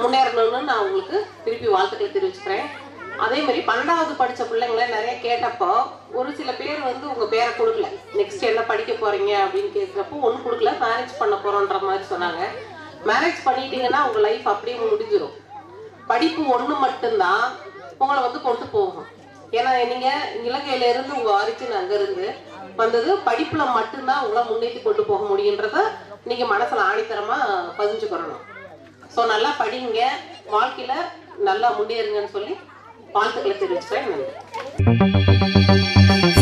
முன்னேறணும்னு நான் உங்களுக்கு திருப்பி வாழ்த்துக்களை தெரிவிச்சுக்கிறேன். அதே மாதிரி பன்னெண்டாவது படிச்ச பிள்ளைங்கள நிறைய கேட்டப்போ ஒரு சில பேர் வந்து உங்க பேரை கொடுக்கல. நெக்ஸ்ட் என்ன படிக்க போறீங்க அப்படின்னு கேட்குறப்போ ஒன்றும் கொடுக்கல. மேரேஜ் பண்ண போறோன்ற மாதிரி சொன்னாங்க. மேரேஜ் பண்ணிட்டீங்கன்னா உங்க லைஃப் அப்படியே முடிஞ்சிடும் படிப்பு ஒன்று மட்டும்தான் உங்களை வந்து கொண்டு போகும். ஏன்னா நீங்க இலங்கையில இருந்து உங்க ஆரிஜின் அங்க இருந்து வந்தது. படிப்புல மட்டும்தான் உங்களை முன்னேற்றி கொண்டு போக முடியுன்றத நீங்க மனசுல ஆணித்தரமா பதிஞ்சுக்கிறணும். ஸோ நல்லா படிங்க. வாழ்க்கையில நல்லா முன்னேறுங்கன்னு சொல்லி வாழ்த்துக்களை தெரிவிச்சுக்கிறேன்.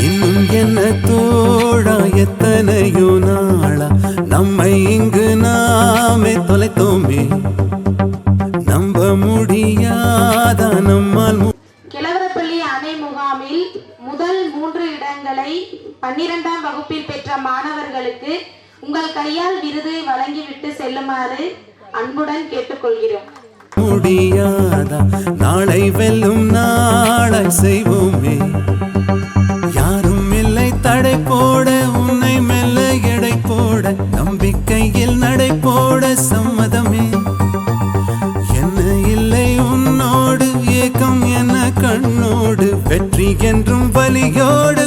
இன்னும் என்ன தோழா எத்தனையோ நாளா நம்மை இங்கு நாமே தொலைத்தோமே. அவர்களுக்கு உங்கள் கையால் விருது வழங்கிவிட்டு செல்லுமாறு அன்புடன் கேட்டுக்கொள்கிறோம். முடியாதா? நாளை வெல்லும் நாளை செய்வோமே. யாரும் இல்லை தடை போட உன்னை மெல்ல எடை போட நம்பிக்கையில் நடை போட சம்மதமே. என்ன இல்லை உன்னோடு ஏக்கம் என்ன? கண்ணோடு வெற்றி என்றும் வலியோடு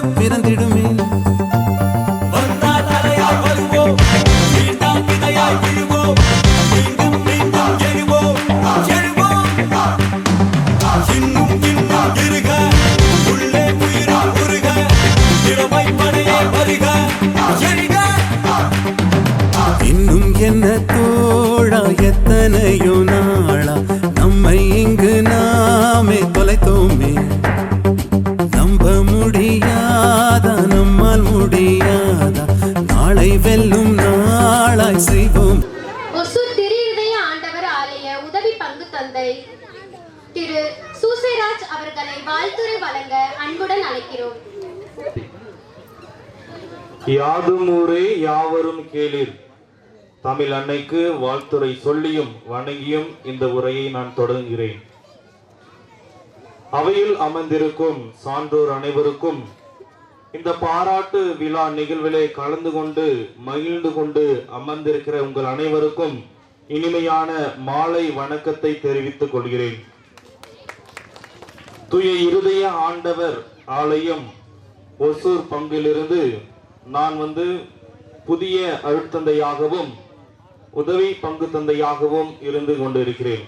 தமிழ் அன்னைக்கு வாழ்த்துரை சொல்லியும் வணங்கியும் இந்த உரையை நான் தொடங்குகிறேன். அவையில் அமர்ந்திருக்கும் சான்றோர் அனைவருக்கும் இந்த பாராட்டு விழா நிகழ்விலே கலந்து கொண்டு மகிழ்ந்து கொண்டு அமர்ந்திருக்கிற உங்கள் அனைவருக்கும் இனிமையான மாலை வணக்கத்தை தெரிவித்துக் கொள்கிறேன். துய இருதய ஆண்டவர் ஆலயம் ஒசூர் பங்கிலிருந்து நான் வந்து புதிய அருட்தந்தையாகவும் உதவி பங்கு தந்தையாகவும் இருந்து கொண்டிருக்கிறேன்.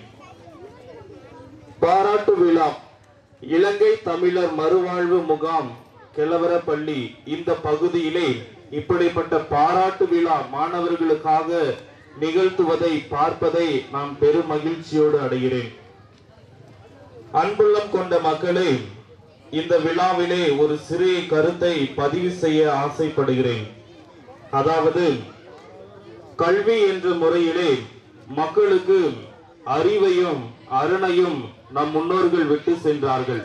பாராட்டு விழா. இலங்கை தமிழர் மறுவாழ்வு முகாம் கிழவரப்பள்ளி இந்த பகுதியிலே இப்படிப்பட்ட பாராட்டு விழா மாணவர்களுக்காக நிகழ்த்துவதை பார்ப்பதை நான் பெரும் மகிழ்ச்சியோடு அடைகிறேன். அன்புள்ளம் கொண்ட மக்களே இந்த விழாவிலே ஒரு சிறிய கருத்தை பதிவு செய்ய ஆசைப்படுகிறேன். அதாவது கல்வி என்ற முறையிலே மக்களுக்கு அறிவையும் அருணையும் நம் முன்னோர்கள் விட்டு சென்றார்கள்.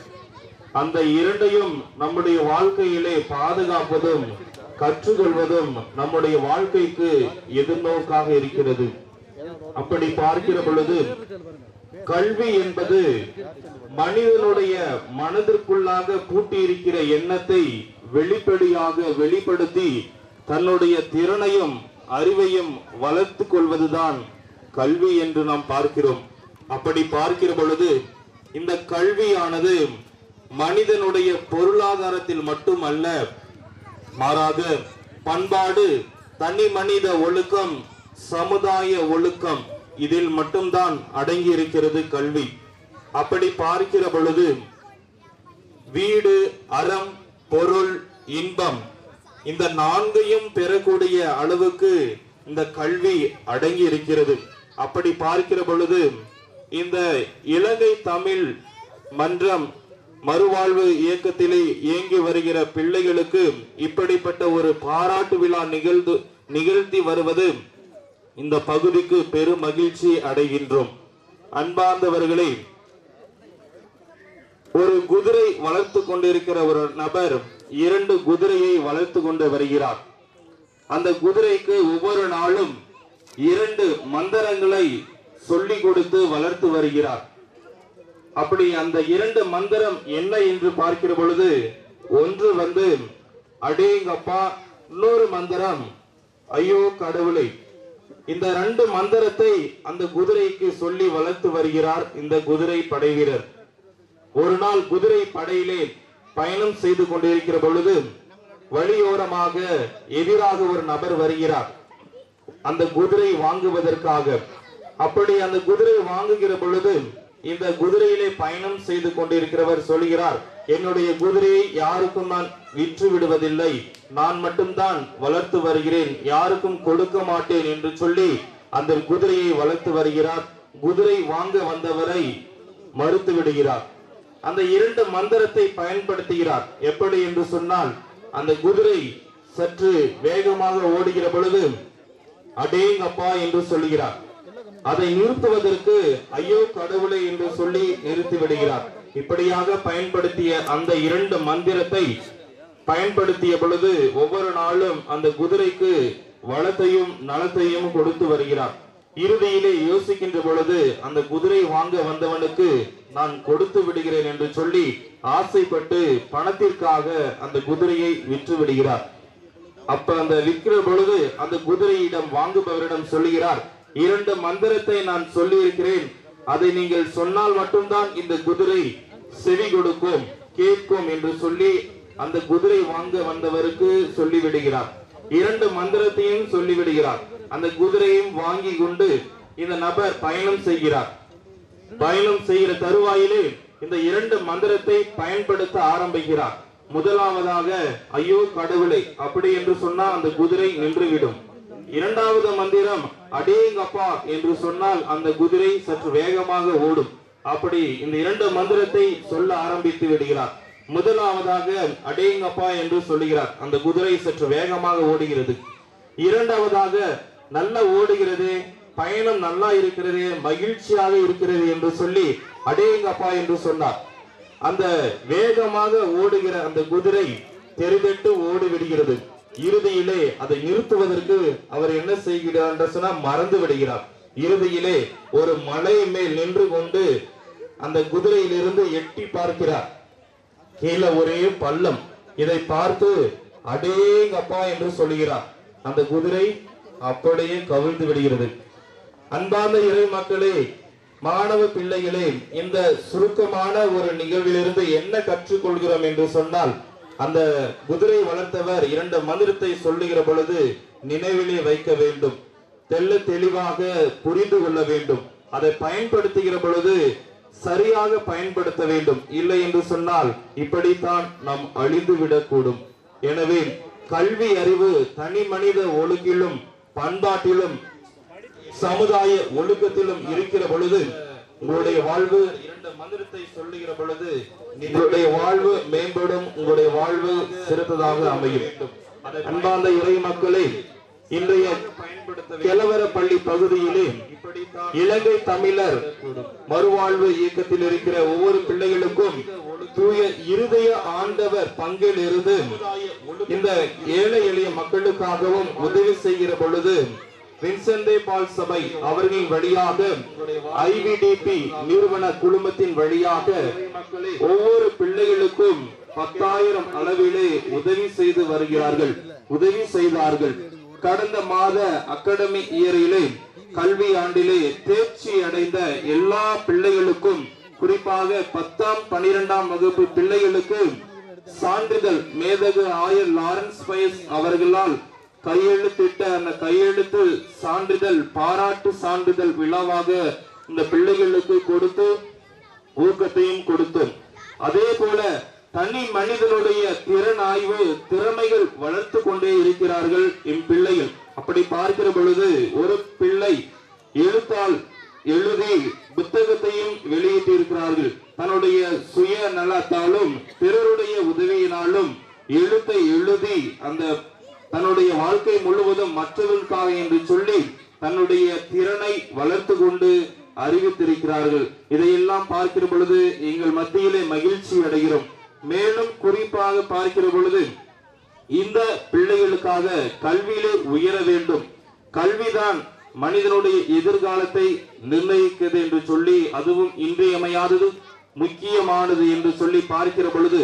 அந்த இரண்டையும் நம்முடைய வாழ்க்கையிலே பாதுகாப்பதும் கற்றுக்கொள்வதும் நம்முடைய வாழ்க்கைக்கு எதிர்நோக்காக இருக்கிறது. அப்படி பார்க்கிற பொழுது கல்வி என்பது மனிதனுடைய மனதிற்குள்ளாக பூட்டியிருக்கிற எண்ணத்தை வெளிப்படையாக வெளிப்படுத்தி தன்னுடைய திறனையும் அறிவையும் வளர்த்து கொள்வதுதான் கல்வி என்று நாம் பார்க்கிறோம். அப்படி பார்க்கிற பொழுது இந்த கல்வியானது மனிதனுடைய பொருளாதாரத்தில் மட்டுமல்ல மாறாக பண்பாடு தனி மனித ஒழுக்கம் சமுதாய ஒழுக்கம் இதில் மட்டும்தான் அடங்கி இருக்கிறது கல்வி. அப்படி பார்க்கிற பொழுது வீடு அறம் பொருள் இன்பம் இந்த நான்கையும் பெறக்கூடிய அளவுக்கு இந்த கல்வி அடங்கி இருக்கிறது அப்படி பார்க்கிற பொழுது இந்த இலங்கை தமிழ் மன்றம் மறுவாழ்வு இயக்கத்திலே இயங்கி வருகிற பிள்ளைகளுக்கு இப்படிப்பட்ட ஒரு பாராட்டு விழா நிகழ்ந்து நிகழ்த்தி வருவது இந்த பகுதிக்கு பெரும் மகிழ்ச்சி அடைகின்றோம். அன்பார்ந்தவர்களே ஒரு குதிரை வளர்த்து கொண்டிருக்கிற ஒரு நபர் இரண்டு குதிரையை வளர்த்து கொண்டு வருகிறார். அந்த குதிரைக்கு ஒவ்வொரு நாளும் இரண்டு மந்திரங்களை சொல்லிக் கொடுத்து வளர்த்து வருகிறார். அப்படி அந்த இரண்டு மந்திரம் என்ன என்று பார்க்கிற பொழுது ஒன்று வந்து அடேங்கப்பா இன்னொரு மந்திரம் ஐயோ கடவுளை. இந்த ரெண்டு மந்திரத்தை அந்த குதிரைக்கு சொல்லி வளர்த்து வருகிறார் இந்த குதிரை படை வீரர். ஒரு நாள் குதிரை படையிலே பயணம் செய்து கொண்டிருக்கிற பொழுது வழியோரமாக எதிராக ஒரு நபர் வருகிறார். அந்த குதிரை வாங்குவதற்காக. அப்படி அந்த குதிரை வாங்குகிற பொழுது இந்த குதிரையிலே பயணம் செய்து கொண்டிருக்கிறவர் சொல்கிறார் என்னுடைய குதிரையை யாருக்கும் நான் விற்று விடுவதில்லை. நான் மட்டும்தான் வளர்த்து வருகிறேன். யாருக்கும் கொடுக்க மாட்டேன் என்று சொல்லி அந்த குதிரையை வளர்த்து வருகிறார். குதிரை வாங்க வந்தவரை மறுத்து விடுகிறார். அந்த இரண்டு மந்திரத்தை பயன்படுத்துகிறார். எப்படி என்று சொன்னால் அந்த குதிரை சற்று வேகமாக ஓடுகிற பொழுது அடேங்கப்பா என்று சொல்லுகிறார் அதை நிறுத்துவதற்கு ஐயோ கடவுளை என்று சொல்லி நிறுத்தி விடுகிறார். இப்படியாக பயன்படுத்திய அந்த இரண்டு மந்திரத்தை பயன்படுத்திய பொழுது ஒவ்வொரு நாளும் அந்த குதிரைக்கு வளத்தையும் நலத்தையும் கொடுத்து வருகிறார். இறுதியிலே யோசிக்கின்ற பொழுது அந்த குதிரை வாங்க வந்தவனுக்கு நான் கொடுத்து விடுகிறேன் என்று சொல்லி ஆசைப்பட்டு பணத்திற்காக அந்த குதிரையை விற்று விடுகிறார். அப்ப அந்த விற்கிற பொழுது அந்த குதிரையிடம் வாங்குபவரிடம் சொல்லுகிறார் இரண்டு மந்திரத்தை நான் சொல்லி இருக்கிறேன் அதை நீங்கள் சொன்னால் மட்டும்தான் இந்த குதிரை செவி கொடுக்கும் கேட்கும் என்று சொல்லி அந்த குதிரை வாங்க வந்தவருக்கு சொல்லி விடுகிறார் இரண்டு மந்திரத்தையும் சொல்லி விடுகிறார் அந்த குதிரையும் வாங்கி கொண்டு இந்த நபர் பயணம் செய்கிறார். பயணம் செய்கிற தருவாயிலே இந்த இரண்டு மந்திரத்தை பயன்படுத்த ஆரம்பிக்கிறார். முதலாவதாக ஐயோ கடவுளை அப்படி என்று சொன்னால் அந்த குதிரை நின்றுவிடும். இரண்டாவது மந்திரம் அடேங்கப்பா என்று சொன்னால் அந்த குதிரை சற்று வேகமாக ஓடும். அப்படி இந்த இரண்டு மந்திரத்தை சொல்ல ஆரம்பித்து விடுகிறார். முதலாவதாக அடேங்கப்பா என்று சொல்லுகிறார். அந்த குதிரை சற்று வேகமாக ஓடுகிறது. இரண்டாவதாக நல்ல ஓடுகிறது பயணம் நல்லா இருக்கிறது மகிழ்ச்சியாக இருக்கிறது என்று சொல்லி அடேங்கப்பா என்று சொன்னார். அந்த வேகமாக ஓடுகிற அந்த குதிரை தெரிதட்டு ஓடி விடுகிறது. இறுதியிலே அதை நிறுத்துவதற்கு அவர் என்ன செய்கிறார் என்று சொன்னா மறந்து விடுகிறார். இறுதியிலே ஒரு மலை மேல் நின்று கொண்டு அந்த குதிரையிலிருந்து எட்டி பார்க்கிறார். கீழே ஒரே பள்ளம். இதை பார்த்து அடேங்கப்பா என்று சொல்கிறார் அந்த குதிரை அப்படியே கவிழ்ந்து விடுகிறது. அன்பார்ந்த இறை மக்களே மாணவ பிள்ளைகளே இந்த சுருக்கமான ஒரு நிகழ்விலிருந்து என்ன கற்றுக்கொள்கிறோம் என்று சொன்னால் அந்த குதிரை வளர்த்தவர் இரண்டு மந்திரத்தை சொல்லுகிற பொழுது நினைவிலே வைக்க வேண்டும். தெள்ள தெளிவாக புரிந்து கொள்ள வேண்டும். அதை பயன்படுத்துகிற பொழுது சரியாக பயன்படுத்த வேண்டும். இல்லை என்று சொன்னால் இப்படித்தான் நாம் அழிந்து விடக்கூடும் எனவே கல்வி அறிவு தனி மனித ஒழுங்கிலும் பண்பாட்டிலும் சமுதாய ஒழுக்கத்திலும் இருக்கிற பொழுது உங்களுடைய வாழ்வு இரண்டு மந்திரத்தை சொல்லுகிற பொழுது உங்களுடைய வாழ்வு மேம்படும் உங்களுடைய வாழ்வு சிறந்ததாக அமையும். அன்பார்ந்த இறை மக்களே இன்றைய கிழவர பள்ளி பகுதியிலே இலங்கை தமிழர் மறுவாழ்வு இயக்கத்தில் இருக்கிற ஒவ்வொரு பிள்ளைகளுக்கும் தூய இருதய ஆண்டவர் பங்கில் இருந்து இந்த ஏழை எளிய மக்களுக்காகவும் உதவி செய்கிற பொழுது வின்சென்டே பால் சபை அவர்களின் வழியாக ஐவிடிபி நிறுவன குழுமத்தின் வழியாக ஒவ்வொரு பிள்ளைகளுக்கும் பத்தாயிரம் அளவிலே உதவி செய்து வருகிறார்கள். உதவி செய்தார்கள். கடந்த மாத அகாடமி இயரிலே கல்வி ஆண்டிலே தேர்ச்சி அடைந்த எல்லா பிள்ளைகளுக்கும் குறிப்பாக பத்தாம் பனிரெண்டாம் வகுப்பு பிள்ளைகளுக்கு சான்றிதழ் மேதகு ஆயர் லாரன்ஸ் பயஸ் அவர்களால் கையெழுத்திட்ட அந்த கையெழுத்து சான்றிதழ் பாராட்டு சான்றிதழ் விழாவாக இந்த பிள்ளைகளுக்கு கொடுத்து ஊக்கத்தையும் கொடுத்தோம். அதே போல தனி மனிதனுடைய திறன் ஆய்வு திறமைகள் வளர்த்து கொண்டே இருக்கிறார்கள் என் பிள்ளைகள் அப்படி பார்க்கிற பொழுது ஒரு பிள்ளை எழுத்தால் எழுதி புத்தகத்தையும் வெளியிட்டிருக்கிறார்கள். தன்னுடைய சுய நலத்தாலும் பிறருடைய உதவியினாலும் எழுத்தை எழுதி அந்த தன்னுடைய வாழ்க்கை முழுவதும் மற்றவர்களுக்காக என்று சொல்லி தன்னுடைய திறனை வளர்த்து கொண்டு அறிவித்திருக்கிறார்கள். இதையெல்லாம் பார்க்கிற பொழுது எங்கள் மத்தியிலே மகிழ்ச்சி அடைகிறோம். மேலும் குறிப்பாக பார்க்கிற பொழுது இந்த பிள்ளைகளுக்காக கல்வியிலே உயர வேண்டும். கல்விதான் மனிதனுடைய எதிர்காலத்தை நிர்ணயிக்கிறது என்று சொல்லி அதுவும் இன்றியமையாதது முக்கியமானது என்று சொல்லி பார்க்கிற பொழுது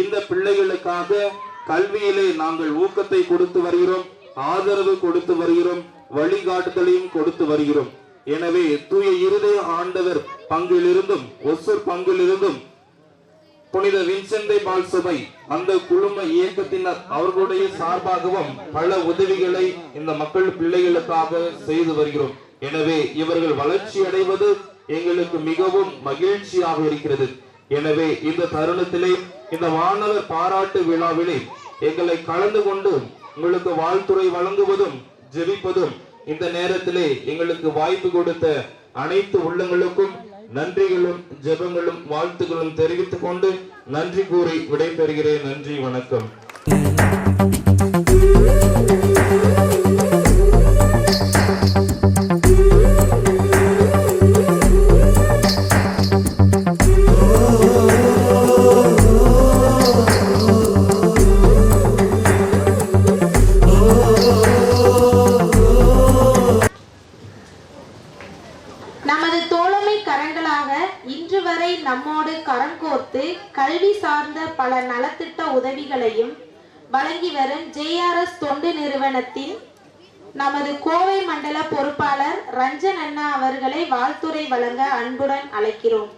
இந்த பிள்ளைகளுக்காக கல்வியிலே நாங்கள் ஊக்கத்தை கொடுத்து வருகிறோம் ஆதரவு கொடுத்து வருகிறோம் வழிகாட்டுதலையும் கொடுத்து வருகிறோம். எனவே தூய இருதய ஆண்டவர் பங்கிலிருந்தும் ஒசூர் பங்கிலிருந்தும் புனித வின்சென்டை பால் சபை அந்த குழும இயக்கத்தினர் அவர்களுடைய சார்பாகவும் பல உதவிகளை இந்த மக்கள் பிள்ளைகளுக்காக செய்து வருகிறோம். எனவே இவர்கள் வளர்ச்சி அடைவது எங்களுக்கு மிகவும் மகிழ்ச்சியாக இருக்கிறது. எனவே இந்த தருணத்திலே இந்த மாணவர் பாராட்டு விழாவிலே எங்களை கலந்து கொண்டு உங்களுக்கு வாழ்த்துறை வழங்குவதும் ஜெபிப்பதும் இந்த நேரத்திலே எங்களுக்கு வாய்ப்பு கொடுத்த அனைத்து உள்ளங்களுக்கும் நன்றிகளும் ஜெபங்களும் வாழ்த்துகளும் தெரிவித்துக் கொண்டு நன்றி கூறி விடைபெறுகிறேன். நன்றி வணக்கம். காங்கிரஸ் தொண்டு நிறுவனத்தின் நமது கோவை மண்டல பொறுப்பாளர் ரஞ்சன் அண்ணா அவர்களை வாழ்த்துறை வழங்க அன்புடன் அழைக்கிறோம்.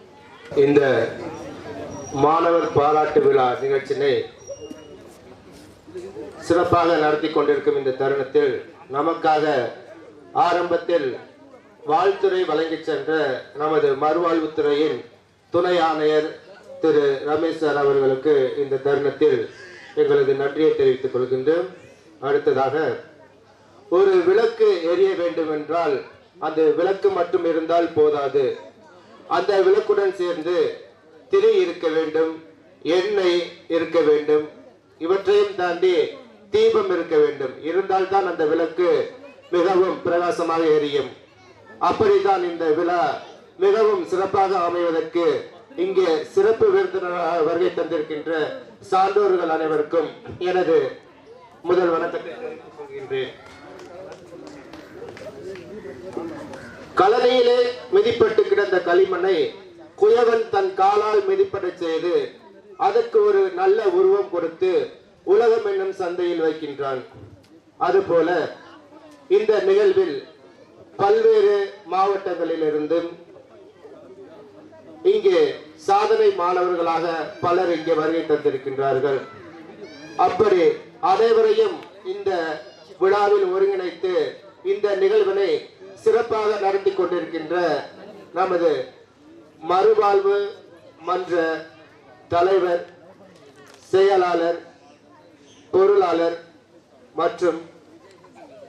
இந்த மாணவர் பாராட்டு விழா நிகழ்ச்சியினை சிறப்பாக நடத்தி கொண்டிருக்கும் இந்த தருணத்தில் நமக்காக ஆரம்பத்தில் வாழ்த்துறை வழங்கி சென்ற நமது மறுவாழ்வுத்துறையின் துணை ஆணையர் திரு ரமேஷ் சார் அவர்களுக்கு இந்த தருணத்தில் எங்களது நன்றியை தெரிவித்துக் கொள்கின்றோம். அடுத்ததாக ஒரு விளக்கு எரிய வேண்டும் என்றால் அந்த விளக்கு மட்டும் இருந்தால் போதாது. அந்த விளக்குடன் சேர்ந்து திரி இருக்க வேண்டும் எண்ணெய் இருக்க வேண்டும் இவற்றையும் தாண்டி தீபம் இருக்க வேண்டும். இருந்தால்தான் அந்த விளக்கு மிகவும் பிரகாசமாக எரியும். அப்படித்தான் இந்த விழா மிகவும் சிறப்பாக அமைவதற்கு இங்கே சிறப்பு விருந்தினராக வருகை தந்திருக்கின்ற சான்றோர்கள் அனைவருக்கும் எனது முதல் வணக்கத்தை தெரிவித்துக் கொள்கின்றேன். கலனையிலே மிதிப்பட்டு கிடந்த களிமண்ணை குயவன் தன் காலால் மிதிப்பட செய்து அதற்கு ஒரு நல்ல உருவம் கொடுத்து உலகம் என்னும் சந்தையில் வைக்கின்றான். அதுபோல இந்த நிகழ்வில் பல்வேறு மாவட்டங்களில் இருந்தும் இங்கே சாதனை மாணவர்களாக பலர் இங்கே வருகை தந்திருக்கின்றார்கள். அப்படி அனைவரையும் இந்த விழாவில் ஒருங்கிணைத்து இந்த நிகழ்வினை சிறப்பாக நடத்தி கொண்டிருக்கின்ற நமது மறுவாழ்வு மன்ற தலைவர் செயலாளர் பொருளாளர் மற்றும்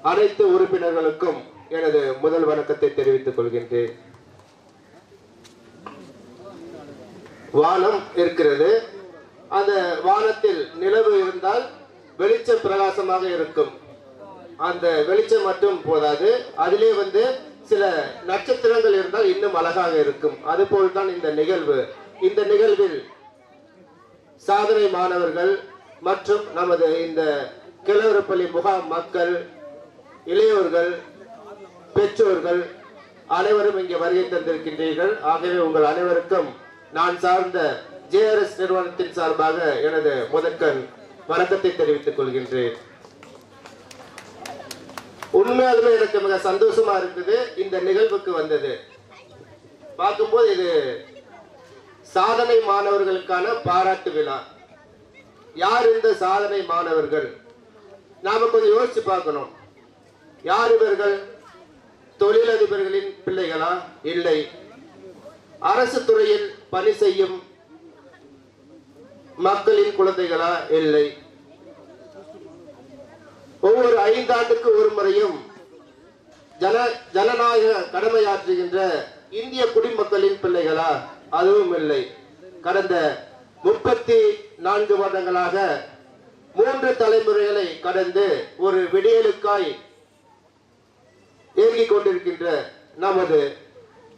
அனைத்து உறுப்பினர்களுக்கும் எனது முதல் வணக்கத்தை தெரிவித்துக் கொள்கின்றேன். வானம் இருக்கிறது. அந்த வானத்தில் நிலவு இருந்தால் வெளிச்சம் பிரகாசமாக இருக்கும். அந்த வெளிச்சம் மட்டும் போதாது. அதிலே வந்து சில நட்சத்திரங்கள் இருந்தால் இன்னும் அழகாக இருக்கும். அதுபோல் தான் இந்த நிகழ்வு. இந்த நிகழ்வில் சாதனை மாணவர்கள் மற்றும் நமது இந்த கிழவரப்பள்ளி முகாம் மக்கள் இளையோர்கள் பெற்றோர்கள் அனைவரும் இங்கே வருகை தந்திருக்கின்றீர்கள். ஆகவே உங்கள் அனைவருக்கும் நான் சார்ந்த ஜேஆர்எஸ் நிறுவனத்தின் சார்பாக எனது முதற்கண் வணக்கத்தை தெரிவித்துக் கொள்கின்றேன். உண்மையாலுமே எனக்கு மிக சந்தோஷமா இருக்குது இந்த நிகழ்வுக்கு வந்தது. பார்க்கும்போது இது சாதனை மாணவர்களுக்கான பாராட்டு விழா. யார் இந்த சாதனை மாணவர்கள்? நாம கொஞ்சம் யோசிச்சு பார்க்கணும். யார் இவர்கள்? தொழிலதிபர்களின் பிள்ளைகளா? இல்லை. அரசு துறையில் பணி செய்யும் மக்களின் குழந்தைகளா? இல்லை. ஒவ்வொரு ஐந்தாண்டுக்கு ஒரு முறையும் ஜன ஜனநாயக கடமையாற்றுகின்ற இந்திய குடிமக்களின் பிள்ளைகளா அதுவும் இல்லை. கடந்த முப்பத்தி நான்கு வருடங்களாக மூன்று தலைமுறைகளை கடந்து ஒரு விடியலுக்காய் இயங்கிக் கொண்டிருக்கின்ற நமது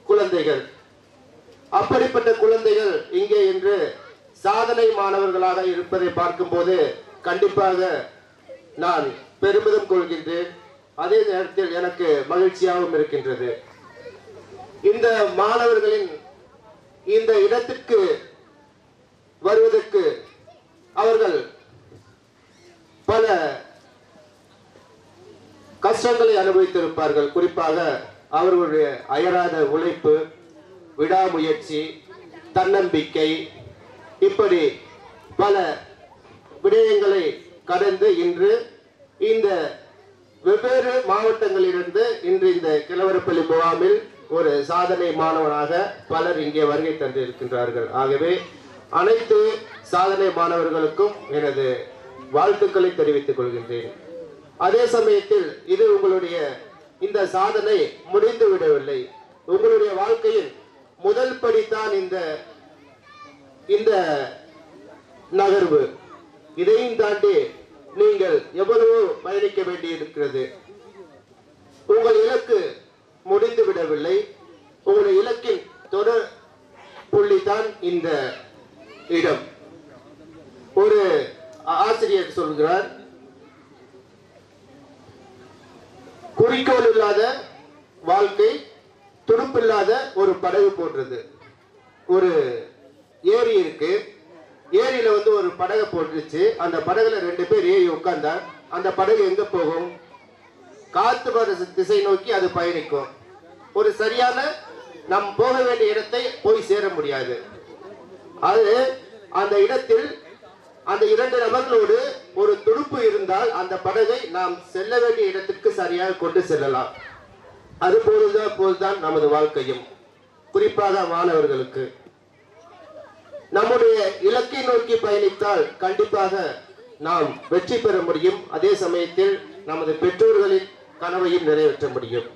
குழந்தைகள். அப்படிப்பட்ட குழந்தைகள் இங்கே இன்று சாதனை மாணவர்களாக இருப்பதை பார்க்கும்போது கண்டிப்பாக நான் பெருமிதம் கொள்கின்றேன். அதே நேரத்தில் எனக்கு மகிழ்ச்சியாகவும் இருக்கின்றது. இந்த மாணவர்களின் இந்த இடத்திற்கு வருவதற்கு அவர்கள் பல கஷ்டங்களை அனுபவித்திருப்பார்கள். குறிப்பாக அவர்களுடைய அயராத உழைப்பு விடாமுயற்சி தன்னம்பிக்கை இப்படி பல விடயங்களை கடந்து இன்று இந்த வெவ்வேறு மாவட்டங்களிலிருந்து இன்று இந்த கிழவரப்பள்ளி முகாமில் ஒரு சாதனை மாணவனாக பலர் இங்கே வருகை தந்திருக்கின்றார்கள். ஆகவே அனைத்து சாதனை மாணவர்களுக்கும் எனது வாழ்த்துக்களை தெரிவித்துக் கொள்கின்றேன். அதே சமயத்தில் இது உங்களுடைய இந்த சாதனை முடிந்து விடவில்லை. உங்களுடைய வாழ்க்கையில் முதல் படித்தான் இந்த இந்த நகர்வு. இதையும் தாண்டி நீங்கள் எவ்வளவு பயணிக்க வேண்டியிருக்கிறது. உங்கள் இலக்கு முடிந்து விடவில்லை உங்களுடைய இலக்கின் தொடர் புள்ளிதான் இந்த இடம். ஒரு ஆசிரியர் சொல்கிறார் குறிக்கோள் இல்லாத வாழ்க்கை துடுப்பில்லாத ஒரு படகு போன்றது. ஒரு ஏரி இருக்கு. ஏரியில வந்து ஒரு படகை போட்டுருச்சு. அந்த படகுல ரெண்டு பேர் ஏறி உட்கார்ந்தா அந்த படகு எங்க போகும்? காத்து வர திசை நோக்கி அது பயணிக்கும். ஒரு சரியான நம் போக வேண்டிய இடத்தை போய் சேர முடியாது. அது அந்த இடத்தில் அந்த இரண்டு நபர்களோடு ஒரு துடுப்பு இருந்தால் அந்த படகை நாம் செல்ல வேண்டிய இடத்திற்கு சரியாக கொண்டு செல்லலாம். அது போதுதான் போதுதான் நமது வாழ்க்கையும். குறிப்பாக மாணவர்களுக்கு. நம்முடைய இலக்கை நோக்கி பயணித்தால் கண்டிப்பாக நாம் வெற்றி பெற முடியும். அதே சமயத்தில் நமது பெற்றோர்களின் கனவையும் நிறைவேற்ற முடியும்.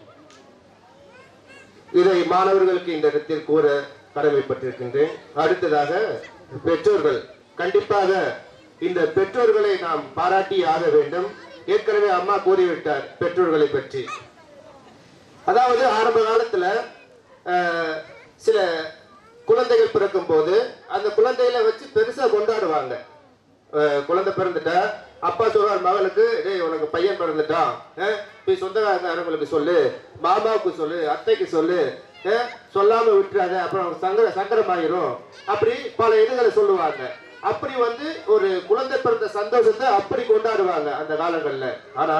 இதை மாணவர்களுக்கு இந்த இடத்தில் கூற கடமைப்பட்டிருக்கின்றேன். அடுத்ததாக பெற்றோர்கள் கண்டிப்பாக இந்த பெற்றோர்களை நாம் பாராட்டி ஆக வேண்டும். ஏற்கனவே அம்மா கூறிவிட்டார் பெற்றோர்களை பற்றி. அதாவது ஆரம்ப காலத்துல சில குழந்தைகள் பிறக்கும் போது அந்த குழந்தைகளை வச்சு பெருசா கொண்டாடுவாங்க. குழந்தை பிறந்துட்டா அப்பா சொல்றார் மகனுக்கு டேய் உனக்கு பையன் பிறந்துட்டான் போய் சொந்தக்காரங்களுக்கு சொல்லு மாமாவுக்கு சொல்லு அத்தைக்கு சொல்லு சொல்லாம விட்டுறாத அப்புறம் சங்கர சங்கரமாயிரும் அப்படி பல இதுகளை சொல்லுவாங்க. அப்படி வந்து ஒரு குழந்தை பிறந்த சந்தோஷத்தை அப்படி கொண்டாடுவாங்க அந்த காலங்கள்ல. ஆனா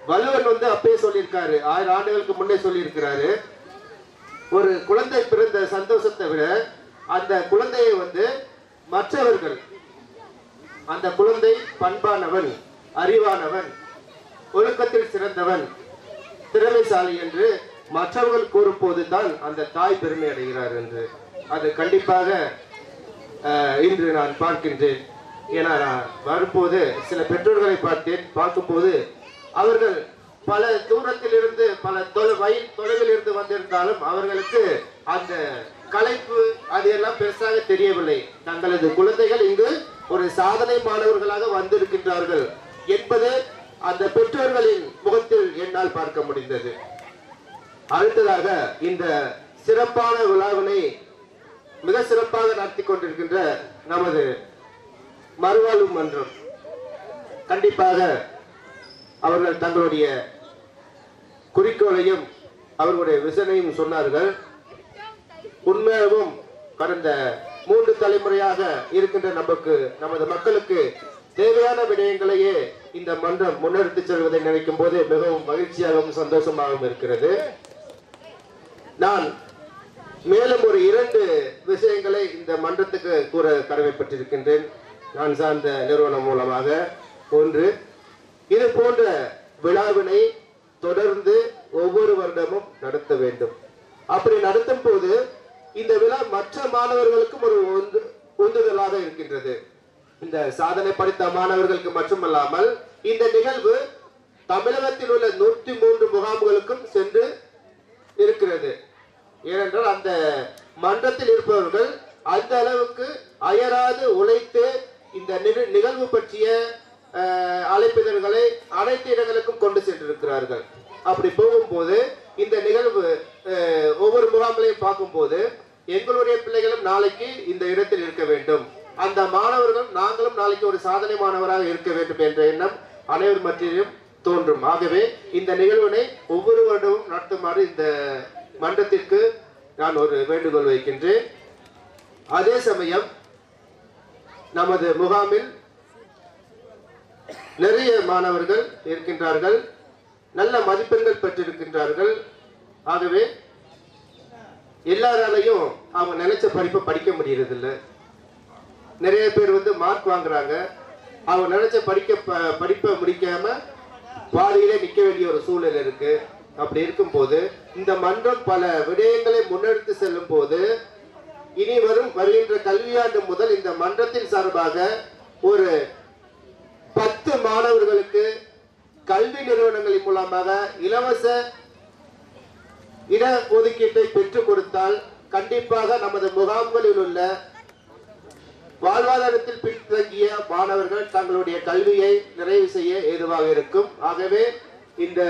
வள்ளுவன் வந்து அப்பயே சொல்லியிருக்காரு ஆயிரம் ஆண்டுகளுக்கு முன்னே சொல்லியிருக்கிறாரு ஒரு குழந்தை பிறந்த சந்தோஷத்தை விட அந்த குழந்தையை வந்து மற்றவர்கள் அந்த குழந்தை பண்பானவன் அறிவானவன் ஒழுக்கத்தில் சிறந்தவன் திறமைசாலி என்று மற்றவர்கள் கூறும்போது தான் அந்த தாய் பெருமை அடைகிறார் என்று. அது கண்டிப்பாக இன்று நான் பார்க்கின்றேன். ஏன்னா நான் வரும்போது சில பெற்றோர்களை பார்த்தேன் பார்க்கும்போது அவர்கள் பல தூரத்தில் இருந்து பல தொலை வயல் தொலைவில் இருந்து வந்திருந்தாலும் அவர்களுக்கு அந்த கலைப்பு அது எல்லாம் பெருசாக தெரியவில்லை. தங்களது குழந்தைகள் இங்கு ஒரு சாதனை மாணவர்களாக வந்திருக்கின்றார்கள் என்பது அந்த பெற்றோர்களின் முகத்தில் என்னால் பார்க்க முடிந்தது. அடுத்ததாக இந்த சிறப்பான விழாவினை மிக சிறப்பாக நடத்தி கொண்டிருக்கின்ற நமது மறுவாழ்வு மன்றம். கண்டிப்பாக அவர்கள் தங்களுடைய குறிக்கோளையும் அவர்களுடைய விசனையும் சொன்னார்கள். உண்மையாகவும் கடந்த மூன்று தலைமுறையாக இருக்கின்ற நமக்கு நமது மக்களுக்கு தேவையான விடயங்களையே இந்த மன்றம் முன்னெடுத்து செல்வதை நினைக்கும் போது மிகவும் மகிழ்ச்சியாகவும் சந்தோஷமாகவும் இருக்கிறது. நான் மேலும் ஒரு இரண்டு விஷயங்களை இந்த மன்றத்துக்கு கூற கடமைப்பட்டிருக்கின்றேன். நான் சார்ந்த நிறுவனம் மூலமாக. ஒன்று இது போன்ற விழாவினை தொடர்ந்து ஒவ்வொரு வருடமும் நடத்த வேண்டும். அப்படி நடத்தும் போது இந்த விழா மற்ற மாணவர்களுக்கும் ஒரு உந்து- உந்துதலாக இருக்கின்றது. இந்த சாதனை படித்த மாணவர்களுக்கு மட்டுமல்லாமல் இந்த நிகழ்வு தமிழகத்தில் உள்ள நூற்றி மூன்று முகாம்களுக்கும் சென்று இருக்கிறது. ஏனென்றால் அந்த மன்றத்தில் இருப்பவர்கள் அந்த அளவுக்கு அயராது உழைத்து இந்த நிக- நிகழ்வு பற்றிய அழைப்பிதழ்களை அனைத்து இடங்களுக்கும் கொண்டு சென்றிருக்கிறார்கள். அப்படி போகும்போது இந்த நிகழ்வு ஒவ்வொரு முகாம்களையும் பார்க்கும்போது எங்களுடைய பிள்ளைகளும் நாளைக்கு இந்த இடத்தில் இருக்க வேண்டும். அந்த மாணவர்கள் நாங்களும் நாளைக்கு ஒரு சாதனை மாணவராக இருக்க வேண்டும் என்ற எண்ணம் அனைவர் மத்தியிலும் தோன்றும். ஆகவே இந்த நிகழ்வினை ஒவ்வொரு வருடமும் நடத்துமாறு இந்த மன்றத்திற்கு நான் ஒரு வேண்டுகோள் வைக்கின்றேன். அதே சமயம் நமது முகாமில் நிறைய மாணவர்கள் இருக்கின்றார்கள். நல்ல மதிப்பெண்கள் பெற்றிருக்கின்றார்கள். ஆகவே எல்லாராலையும் அவங்க நினைச்ச படிப்பை படிக்க முடியறதில்லை. நிறைய பேர் வந்து மார்க் வாங்குறாங்க. அவங்க நினைச்ச படிக்க ப- படிப்பை முடிக்காம பாதியிலே நிற்க வேண்டிய ஒரு சூழல் இருக்கு. அப்படி இருக்கும்போது இந்த மன்றம் பல விடயங்களை முன்னெடுத்து செல்லும் போது இனி வரும் வருகின்ற கல்வியாண்டு முதல் இந்த மன்றத்தின் சார்பாக ஒரு பத்து மாணவர்களுக்கு கல்வி நிறுவனங்களின் மூலமாக இலவச இட ஒதுக்கீட்டை பெற்றுக் கொடுத்தால் கண்டிப்பாக நமது முகாம்களில் உள்ள வாழ்வாதாரத்தில் பின்தங்கிய மாணவர்கள் தங்களுடைய கல்வியை நிறைவு செய்ய ஏதுவாக இருக்கும். ஆகவே இந்த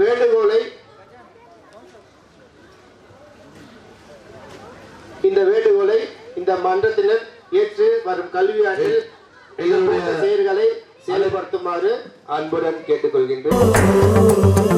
வேண்டுகோளை இந்த வேண்டுகோளை இந்த மன்றத்தினர் ஏற்று வரும் கல்வியாண்டில் செயல்களை செயல்படுத்துமாறு அன்புடன் கேட்டுக்கொள்கின்றோம்.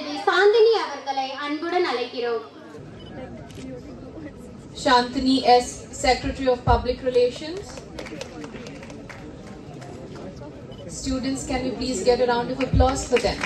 செல்வி சாந்தினி அவர்களை அன்புடன் அழைக்கிறோம் Shantini S, Secretary of Public Relations. Students, can we please get a round of applause for them?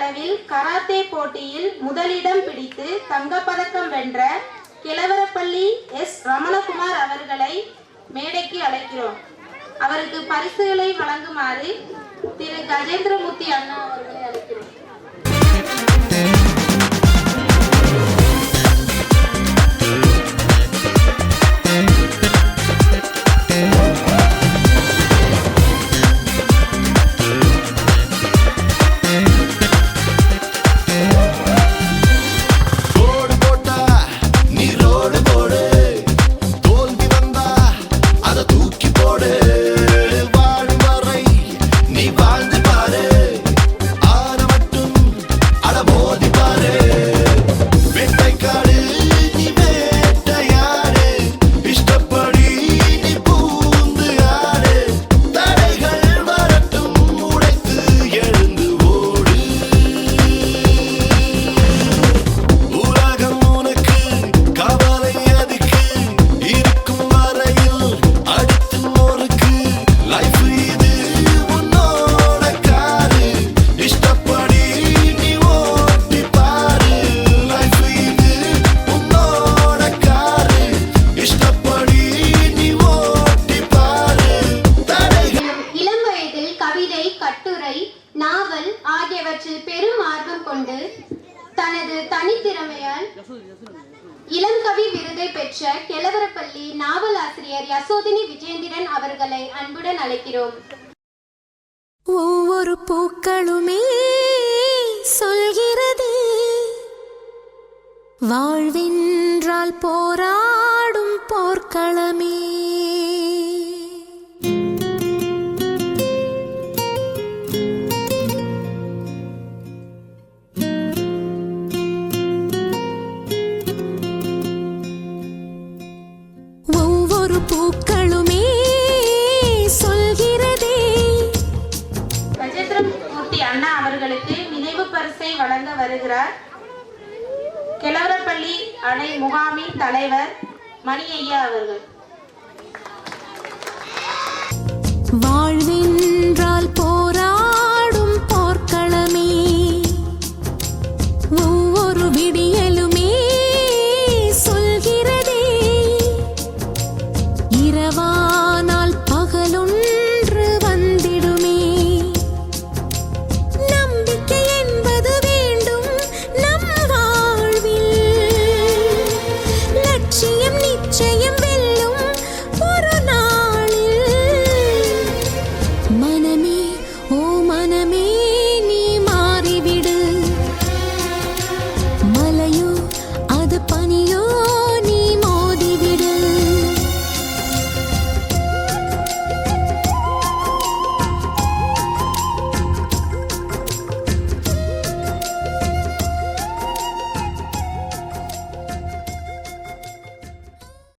அளவில் கராத்தே போட்டியில் முதலிடம் பிடித்து தங்கப்பதக்கம் வென்ற கிழவரப்பள்ளி எஸ். ரமணகுமார் அவர்களை மேடைக்கு அழைக்கிறோம். அவருக்கு பரிசுகளை வழங்குமாறு திரு. கஜேந்திரமூர்த்தி அண்ணா அவர்களை அழைக்கிறோம். நாவலாசிரியர் யசோதினி விஜேந்திரன் அவர்களை அன்புடன் அழைக்கிறோம். ஒவ்வொரு பூக்களுமே சொல்கிறது வாழ்வென்றால் போராடும் போர்க்களமே. வழங்க வருகிறார். கிழவரப்பள்ளி அணை முகாமின் தலைவர் மணி ஐயா அவர்கள். வாழ்வின்றால் போற